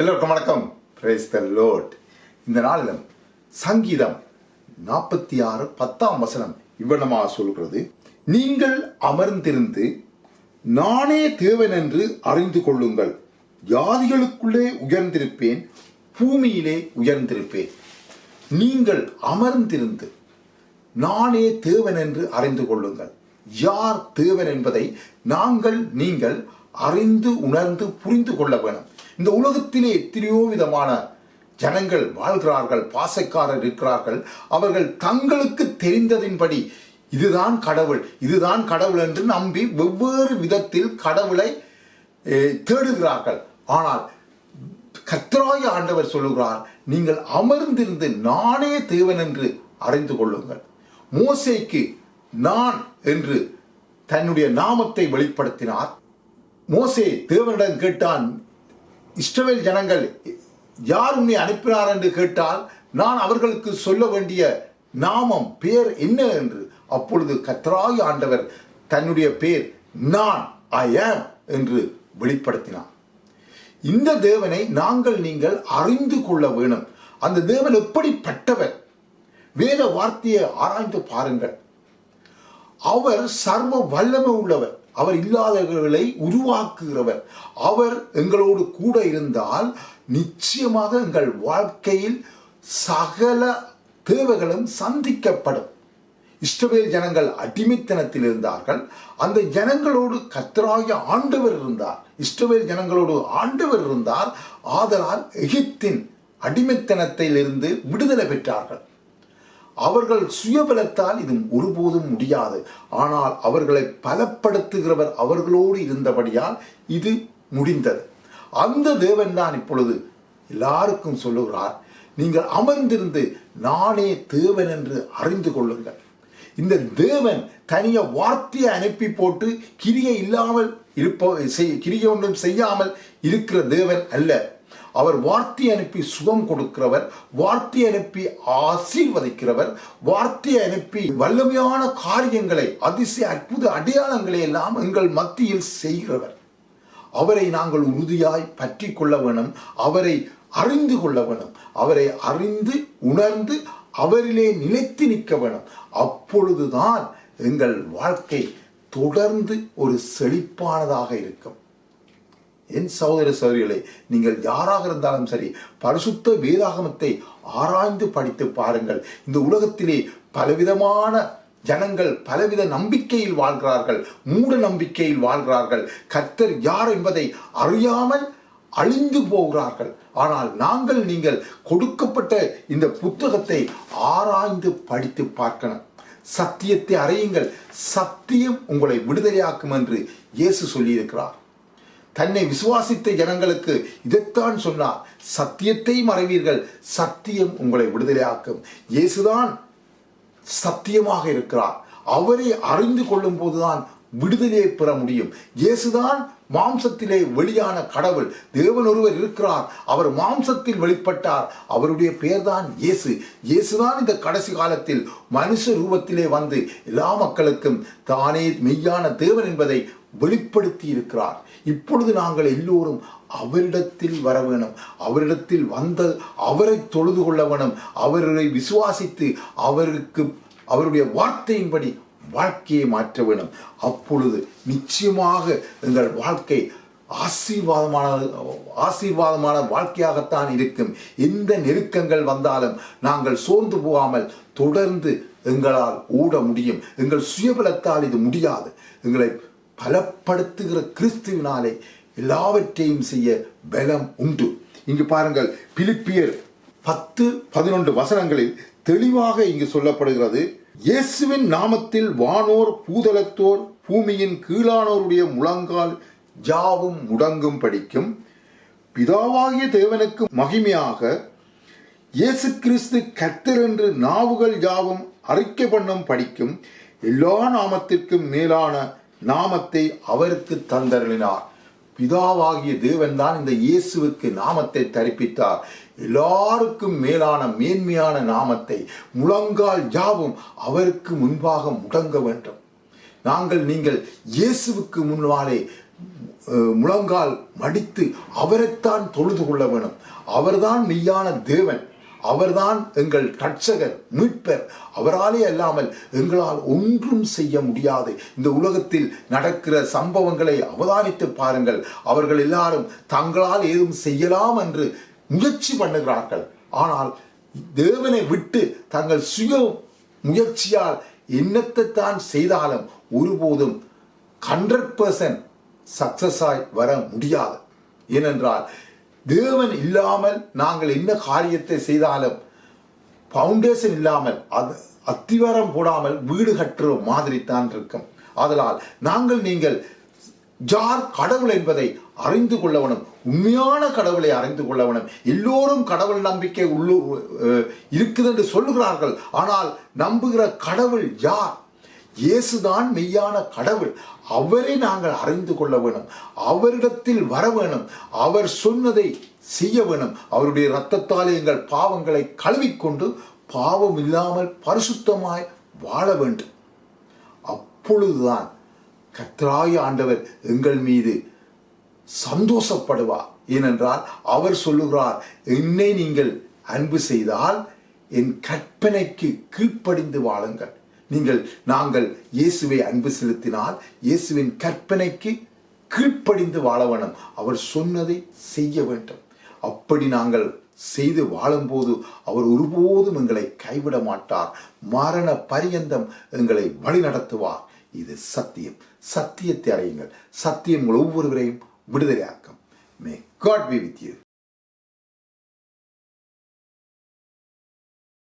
எல்லோருக்கும் வணக்கம். பிரேஸ் த லோட் இந்த நாளிலும் சங்கீதம் நாற்பத்தி ஆறு பத்தாம் வசனம் இவ்வளமாக சொல்கிறது நீங்கள் அமர்ந்திருந்து நானே தேவன் என்று அறிந்து கொள்ளுங்கள். ஜாதிகளுக்குள்ளே உயர்ந்திருப்பேன் பூமியிலே உயர்ந்திருப்பேன். நீங்கள் அமர்ந்திருந்து நானே தேவன் என்று அறிந்து கொள்ளுங்கள். யார் தேவன் என்பதை நாங்கள் நீங்கள் அறிந்து உணர்ந்து புரிந்து கொள்ள வேணும். இந்த உலகத்திலே எத்தனையோ விதமான ஜனங்கள் வாழ்கிறார்கள் பாசைக்காரர் இருக்கிறார்கள். அவர்கள் தங்களுக்கு தெரிந்ததின்படி இதுதான் கடவுள் இதுதான் கடவுள் என்று நம்பி வெவ்வேறு விதத்தில் கடவுளை தேடுகிறார்கள். ஆனால் கர்த்தராய ஆண்டவர் சொல்லுகிறார் நீங்கள் அமர்ந்திருந்து நானே தேவன் என்று அறிந்து கொள்ளுங்கள். மோசைக்கு நான் என்று தன்னுடைய நாமத்தை வெளிப்படுத்தினார். மோசே தேவனிடம் கேட்டான் இஸ்ரவேல் ஜனங்கள் யார் உன்னை அனுப்பினார் என்று கேட்டால் நான் அவர்களுக்கு சொல்ல வேண்டிய நாமம் பேர் என்ன என்று. அப்பொழுது கத்ராய் ஆண்டவர் தன்னுடைய பேர் நான் ஐ ஆம் என்று வெளிப்படுத்தினார். இந்த தேவனை நாங்கள் நீங்கள் அறிந்து கொள்ள வேணும். அந்த தேவன் எப்படிப்பட்டவர்? வேத வார்த்தையை ஆராய்ந்து பாருங்கள். அவர் சர்வ வல்லமை உள்ளவர். அவர் இல்லாதவர்களை உருவாக்குகிறவர். அவர் எங்களோடு கூட இருந்தால் நிச்சயமாக எங்கள் வாழ்க்கையில் சகல தேவைகளும் சந்திக்கப்படும். இஸ்ரவேல் ஜனங்கள் அடிமைத்தனத்தில் இருந்தார்கள். அந்த ஜனங்களோடு கத்தராகிய ஆண்டவர் இருந்தார். இஸ்ரவேல் ஜனங்களோடு ஆண்டவர் இருந்தார். ஆதலால் எகிப்தின் அடிமைத்தனத்திலிருந்து விடுதலை பெற்றார்கள். அவர்கள் சுயபலத்தால் இது ஒருபோதும் முடியாது. ஆனால் அவர்களை பலப்படுத்துகிறவர் அவர்களோடு இருந்தபடியால் இது முடிந்தது. அந்த தேவன் தான் இப்பொழுது எல்லாருக்கும் சொல்லுகிறார் நீங்கள் அமர்ந்திருந்து நானே தேவன் என்று அறிந்து கொள்ளுங்கள். இந்த தேவன் தனிய வார்த்தையை அனுப்பி போட்டு கிரியை இல்லாமல் இருப்ப செய்- கிரியை ஒன்றும் செய்யாமல் இருக்கிற தேவன் அல்ல. அவர் வார்த்தை அனுப்பி சுகம் கொடுக்கிறவர் வார்த்தை அனுப்பி ஆசீர்வதிக்கிறவர் வார்த்தை அனுப்பி வல்லமையான காரியங்களை அதிசய அற்புத அடையாளங்களை எல்லாம் எங்கள் மத்தியில் செய்கிறவர். அவரை நாங்கள் உறுதியாய் பற்றி கொள்ள வேணும் அவரை அறிந்து கொள்ள வேணும் அவரை அறிந்து உணர்ந்து அவரிலே நிலைத்து நிற்க வேணும். அப்பொழுதுதான் எங்கள் வாழ்க்கை தொடர்ந்து ஒரு செழிப்பானதாக இருக்கும். என் சகோதர சகோதரிகளை நீங்கள் யாராக இருந்தாலும் சரி பரிசுத்த வேதாகமத்தை ஆராய்ந்து படித்து பாருங்கள். இந்த உலகத்திலே பலவிதமான ஜனங்கள் பலவித நம்பிக்கையில் வாழ்கிறார்கள் மூட நம்பிக்கையில் வாழ்கிறார்கள். கர்த்தர் யார் என்பதை அறியாமல் அழிந்து போகிறார்கள். ஆனால் நாங்கள் நீங்கள் கொடுக்கப்பட்ட இந்த புத்தகத்தை ஆராய்ந்து படித்து பார்க்கணும். சத்தியத்தை அறியுங்கள். சத்தியம் உங்களை விடுதலையாக்கும் என்று இயேசு சொல்லியிருக்கிறார். தன்னை விசுவாசித்த ஜனங்களுக்கு இதைத்தான் சொன்னார். சத்தியத்தை மறைவீர்கள். சத்தியம் உங்களை விடுதலையாக்கும். இயேசுதான் சத்தியமாக இருக்கிறார். அவரை அறிந்து கொள்ளும் போதுதான் விடுதலையை பெற முடியும். இயேசுதான் மாம்சத்திலே வெளியான கடவுள். தேவன் ஒருவர் இருக்கிறார். அவர் மாம்சத்தில் வெளிப்பட்டார். அவருடைய பெயர்தான் இயேசு. இயேசுதான் இந்த கடைசி காலத்தில் மனுஷ ரூபத்திலே வந்து எல்லா மக்களுக்கும் தானே மெய்யான தேவன் என்பதை வெளிப்படுத்தி இருக்கிறார் இப்பொழுது நாங்கள் எல்லோரும் அவரிடத்தில் வர வேணும். அவரிடத்தில் வந்த அவரை தொழுது கொள்ள வேணும். அவரை விசுவாசித்து அவருக்கு அவருடைய வார்த்தையின்படி வாழ்க்கையை மாற்ற வேணும். அப்பொழுது நிச்சயமாக எங்கள் வாழ்க்கை ஆசீர்வாதமான ஆசீர்வாதமான வாழ்க்கையாகத்தான் இருக்கும். எந்த நெருக்கங்கள் வந்தாலும் நாங்கள் சோர்ந்து போகாமல் தொடர்ந்து எங்களால் ஓட முடியும். எங்கள் சுயபலத்தால் இது முடியாது. எங்களை பலப்படுத்துகிற கிறிஸ்துவினாலே எல்லாவற்றையும் செய்ய பலம் உண்டு. இங்கு பாருங்கள் பிலிப்பியர் பத்து பதினொன்று வசனங்களில் தெளிவாக இங்கு சொல்லப்படுகிறது இயேசுவின் நாமத்தில் வானோர் பூதலத்தோர் பூமியின் கீழானோருடைய முழங்கால் ஜாவும் முடங்கும் படிக்கும் பிதாவாகிய தேவனுக்கு மகிமையாக இயேசு கிறிஸ்து கத்தர் என்று நாவுகள் யாவும் அறிக்கை பண்ணும் படிக்கும் எல்லா நாமத்திற்கும் மேலான நாமத்தை அவருக்கு தந்தருளினார். பிதாவாகிய தேவன் தான் இந்த இயேசுவுக்கு நாமத்தை தரிப்பித்தார். எல்லாருக்கும் மேலான மேன்மையான நாமத்தை முழங்கால் யாவும் அவருக்கு முன்பாக முடங்க வேண்டும். நாங்கள் நீங்கள் இயேசுவுக்கு முன்னாலே முழங்கால் மடித்து அவரைத்தான் தொழுது கொள்ள வேண்டும். அவர்தான் மெய்யான தேவன். அவர்தான் எங்கள் ரட்சகர் மீட்பர். அவராலே அல்லாமல் எங்களால் ஒன்றும் செய்ய முடியாது. இந்த உலகத்தில் நடக்கிற சம்பவங்களை அவதானித்து பாருங்கள். அவர்கள் எல்லாரும் தங்களால் ஏதும் செய்யலாம் என்று முயற்சி பண்ணுகிறார்கள். ஆனால் தேவனை விட்டு தங்கள் சுய முயற்சியால் என்னத்தை தான் செய்தாலும் ஒருபோதும் ஹண்ட்ரட் பர்சன்ட் சக்சஸாய் வர முடியாது. ஏனென்றால் தேவன் இல்லாமல் நாங்கள் என்ன காரியத்தை செய்தாலும் ஃபவுண்டேஷன் இல்லாமல் அது அத்திவாரம் போடாமல் வீடு கட்டுற மாதிரி தான் இருக்கும். அதனால் நாங்கள் நீங்கள் ஜார் கடவுள் என்பதை அறிந்து கொள்ளவனும் உண்மையான கடவுளை அறிந்து கொள்ளவனும் எல்லோரும் கடவுள் நம்பிக்கை உள்ளு இருக்குது என்று சொல்லுகிறார்கள். ஆனால் நம்புகிற கடவுள் யார்? இயேசுதான் மெய்யான கடவுள். அவரை நாங்கள் அறிந்து கொள்ள வேணும். அவரிடத்தில் வர வேணும். அவர் சொன்னதை செய்ய வேணும். அவருடைய இரத்தத்தால் எங்கள் பாவங்களை கழுவிக்கொண்டு பாவம் இல்லாமல் பரிசுத்தமாய் வாழ வேண்டும். அப்பொழுதுதான் கத்ராய ஆண்டவர் எங்கள் மீது சந்தோஷப்படுவார். ஏனென்றால் அவர் சொல்லுகிறார் என்னை நீங்கள் அன்பு செய்தால் என் கற்பனைக்கு கீழ்ப்படிந்து வாழுங்கள். நீங்கள் நாங்கள் இயேசுவை அன்பு செலுத்தினால் இயேசுவின் கற்பனைக்கு கீழ்ப்படிந்து வாழ வேண்டும். அவர் சொன்னதை செய்ய வேண்டும். அப்படி நாங்கள் செய்து வாழும்போது அவர் ஒருபோதும் எங்களை கைவிட மாட்டார். மரண பரியந்தம் எங்களை வழிநடத்துவார் இது சத்தியம். சத்தியத்தை அடையுங்கள். சத்தியம் உங்கள் ஒவ்வொருவரையும் விடுதலையாக்கும். May God be with you